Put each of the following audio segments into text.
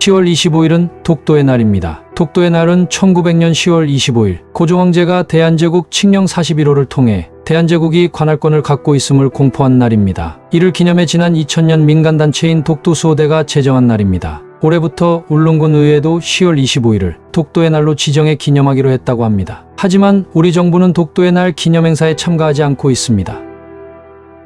10월 25일은 독도의 날입니다. 독도의 날은 1900년 10월 25일 고종황제가 대한제국 칙령 41호를 통해 대한제국이 관할권을 갖고 있음을 공포한 날입니다. 이를 기념해 지난 2000년 민간단체인 독도수호대가 제정한 날입니다. 올해부터 울릉군 의회도 10월 25일을 독도의 날로 지정해 기념하기로 했다고 합니다. 하지만 우리 정부는 독도의 날 기념행사에 참가하지 않고 있습니다.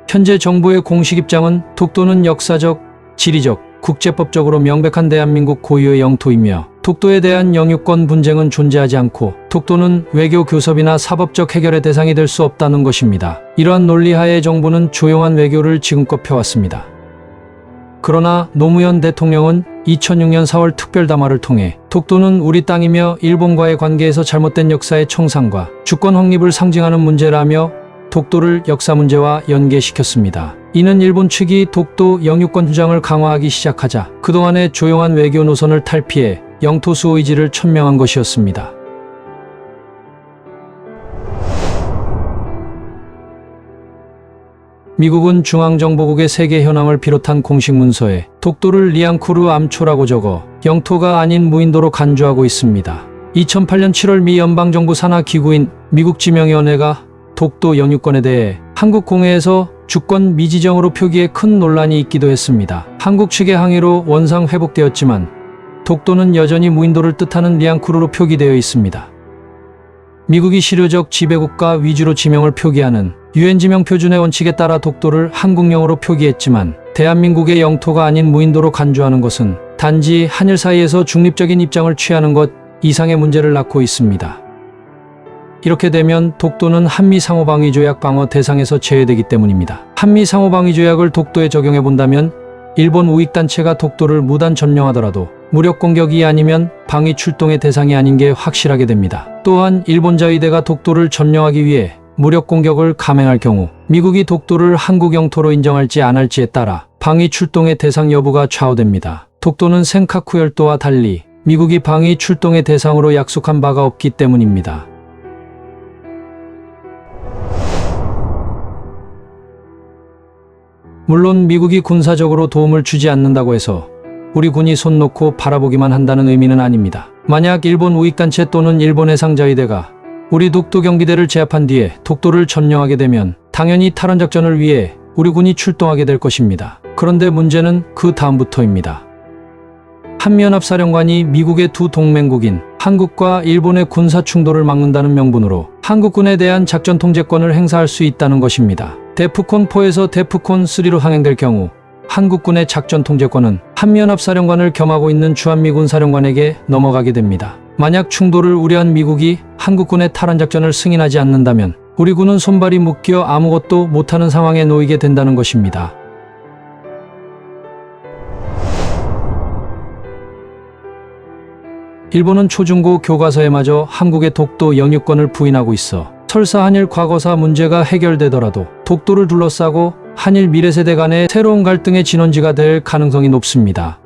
현재 정부의 공식 입장은 독도는 역사적, 지리적, 국제법적으로 명백한 대한민국 고유의 영토이며 독도에 대한 영유권 분쟁은 존재하지 않고 독도는 외교 교섭이나 사법적 해결의 대상이 될 수 없다는 것입니다. 이러한 논리하에 정부는 조용한 외교를 지금껏 펴왔습니다. 그러나 노무현 대통령은 2006년 4월 특별담화를 통해 독도는 우리 땅이며 일본과의 관계에서 잘못된 역사의 청산과 주권 확립을 상징하는 문제라며 독도를 역사 문제와 연계시켰습니다. 이는 일본 측이 독도 영유권 주장을 강화하기 시작하자 그동안의 조용한 외교 노선을 탈피해 영토 수호 의지를 천명한 것이었습니다. 미국은 중앙정보국의 세계 현황을 비롯한 공식 문서에 독도를 리앙쿠르 암초라고 적어 영토가 아닌 무인도로 간주하고 있습니다. 2008년 7월 미 연방정부 산하 기구인 미국 지명위원회가 독도 영유권에 대해 한국 공회에서 주권 미지정으로 표기해 큰 논란이 있기도 했습니다. 한국 측의 항의로 원상 회복되었지만 독도는 여전히 무인도를 뜻하는 리앙쿠르로 표기되어 있습니다. 미국이 실효적 지배국가 위주로 지명을 표기하는 유엔 지명 표준의 원칙에 따라 독도를 한국령으로 표기했지만 대한민국의 영토가 아닌 무인도로 간주하는 것은 단지 한일 사이에서 중립적인 입장을 취하는 것 이상의 문제를 낳고 있습니다. 이렇게 되면 독도는 한미 상호방위조약 방어 대상에서 제외되기 때문입니다. 한미 상호방위조약을 독도에 적용해 본다면 일본 우익단체가 독도를 무단 점령하더라도 무력 공격이 아니면 방위 출동의 대상이 아닌 게 확실하게 됩니다. 또한 일본 자위대가 독도를 점령하기 위해 무력 공격을 감행할 경우 미국이 독도를 한국 영토로 인정할지 안 할지에 따라 방위 출동의 대상 여부가 좌우됩니다. 독도는 센카쿠 열도와 달리 미국이 방위 출동의 대상으로 약속한 바가 없기 때문입니다. 물론 미국이 군사적으로 도움을 주지 않는다고 해서 우리 군이 손 놓고 바라보기만 한다는 의미는 아닙니다. 만약 일본 우익단체 또는 일본 해상자위대가 우리 독도 경비대를 제압한 뒤에 독도를 점령하게 되면 당연히 탈환 작전을 위해 우리 군이 출동하게 될 것입니다. 그런데 문제는 그 다음부터입니다. 한미연합사령관이 미국의 두 동맹국인 한국과 일본의 군사 충돌을 막는다는 명분으로 한국군에 대한 작전 통제권을 행사할 수 있다는 것입니다. 데프콘4에서 데프콘3로 항행될 경우 한국군의 작전 통제권은 한미연합사령관을 겸하고 있는 주한미군 사령관에게 넘어가게 됩니다. 만약 충돌을 우려한 미국이 한국군의 탈환 작전을 승인하지 않는다면 우리 군은 손발이 묶여 아무것도 못하는 상황에 놓이게 된다는 것입니다. 일본은 초중고 교과서에마저 한국의 독도 영유권을 부인하고 있어 설사 한일 과거사 문제가 해결되더라도 독도를 둘러싸고 한일 미래세대 간의 새로운 갈등의 진원지가 될 가능성이 높습니다.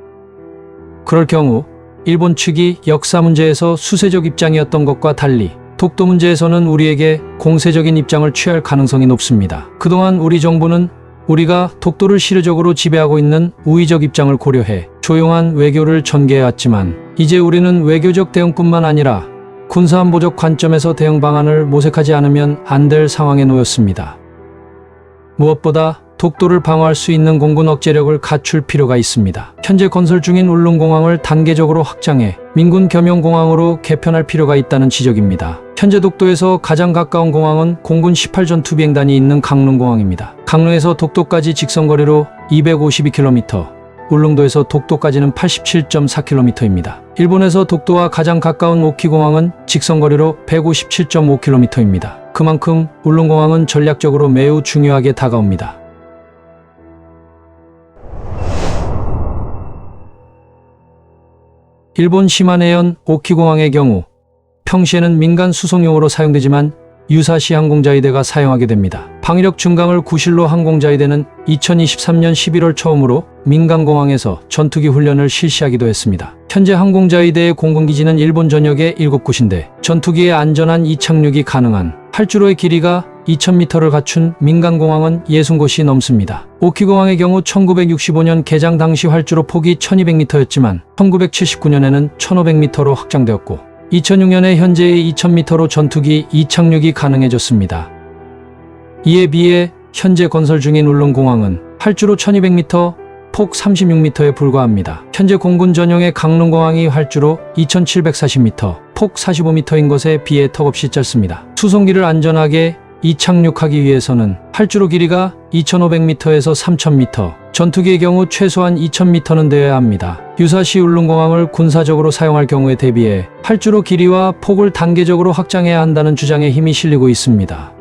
그럴 경우 일본 측이 역사 문제에서 수세적 입장이었던 것과 달리 독도 문제에서는 우리에게 공세적인 입장을 취할 가능성이 높습니다. 그동안 우리 정부는 우리가 독도를 실효적으로 지배하고 있는 우위적 입장을 고려해 조용한 외교를 전개해왔지만 이제 우리는 외교적 대응뿐만 아니라 군사안보적 관점에서 대응 방안을 모색하지 않으면 안 될 상황에 놓였습니다. 무엇보다 독도를 방어할 수 있는 공군 억제력을 갖출 필요가 있습니다. 현재 건설 중인 울릉공항을 단계적으로 확장해 민군 겸용공항으로 개편할 필요가 있다는 지적입니다. 현재 독도에서 가장 가까운 공항은 공군 18전투 비행단이 있는 강릉공항입니다. 강릉에서 독도까지 직선거리로 252km, 울릉도에서 독도까지는 87.4km입니다. 일본에서 독도와 가장 가까운 오키공항은 직선거리로 157.5km입니다. 그만큼 울릉공항은 전략적으로 매우 중요하게 다가옵니다. 일본 시마네현 오키공항의 경우 평시에는 민간 수송용으로 사용되지만 유사시 항공자위대가 사용하게 됩니다. 방위력 증강을 구실로 항공자위대는 2023년 11월 처음으로 민간공항에서 전투기 훈련을 실시하기도 했습니다. 현재 항공자위대의 공군기지는 일본 전역에 7곳인데 전투기의 안전한 이착륙이 가능한 활주로의 길이가 2,000m를 갖춘 민간공항은 60곳이 넘습니다. 오키공항의 경우 1965년 개장 당시 활주로 폭이 1200m였지만 1979년에는 1500m로 확장되었고 2006년에 현재의 2000m로 전투기 이착륙이 가능해졌습니다. 이에 비해 현재 건설 중인 울릉공항은 활주로 1200m, 폭 36m에 불과합니다. 현재 공군 전용의 강릉공항이 활주로 2740m, 폭 45m인 것에 비해 턱없이 짧습니다. 수송기를 안전하게 이착륙하기 위해서는 활주로 길이가 2500m에서 3000m, 전투기의 경우 최소한 2000m는 되어야 합니다. 유사시 울릉공항을 군사적으로 사용할 경우에 대비해 활주로 길이와 폭을 단계적으로 확장해야 한다는 주장에 힘이 실리고 있습니다.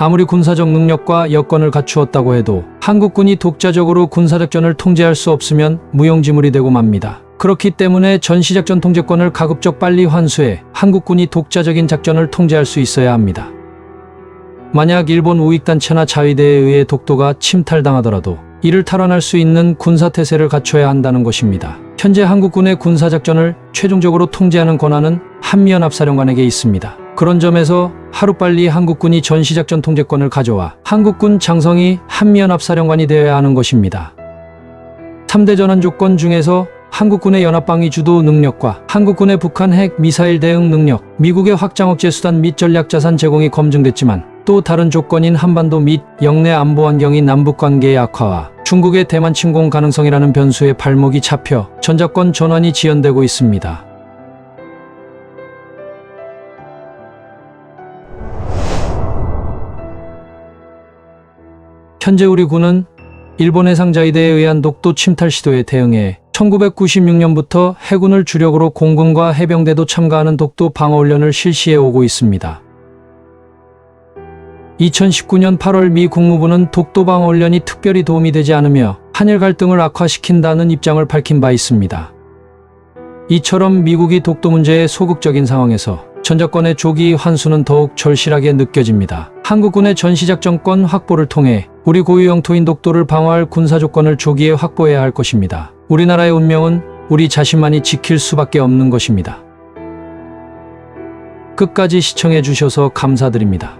아무리 군사적 능력과 여건을 갖추었다고 해도 한국군이 독자적으로 군사작전을 통제할 수 없으면 무용지물이 되고 맙니다. 그렇기 때문에 전시작전 통제권을 가급적 빨리 환수해 한국군이 독자적인 작전을 통제할 수 있어야 합니다. 만약 일본 우익단체나 자위대에 의해 독도가 침탈당하더라도 이를 탈환할 수 있는 군사태세를 갖춰야 한다는 것입니다. 현재 한국군의 군사작전을 최종적으로 통제하는 권한은 한미연합사령관에게 있습니다. 그런 점에서 하루빨리 한국군이 전시작전 통제권을 가져와 한국군 장성이 한미연합사령관이 되어야 하는 것입니다. 3대 전환 조건 중에서 한국군의 연합방위 주도 능력과 한국군의 북한 핵 미사일 대응 능력, 미국의 확장 억제 수단 및 전략 자산 제공이 검증됐지만 또 다른 조건인 한반도 및 영내 안보 환경인 남북 관계의 악화와 중국의 대만 침공 가능성이라는 변수에 발목이 잡혀 전자권 전환이 지연되고 있습니다. 현재 우리 군은 일본 해상자위대에 의한 독도 침탈 시도에 대응해 1996년부터 해군을 주력으로 공군과 해병대도 참가하는 독도 방어훈련을 실시해 오고 있습니다. 2019년 8월 미 국무부는 독도 방어훈련이 특별히 도움이 되지 않으며 한일 갈등을 악화시킨다는 입장을 밝힌 바 있습니다. 이처럼 미국이 독도 문제에 소극적인 상황에서 전자권의 조기 환수는 더욱 절실하게 느껴집니다. 한국군의 전시작전권 확보를 통해 우리 고유 영토인 독도를 방어할 군사 조건을 조기에 확보해야 할 것입니다. 우리나라의 운명은 우리 자신만이 지킬 수밖에 없는 것입니다. 끝까지 시청해 주셔서 감사드립니다.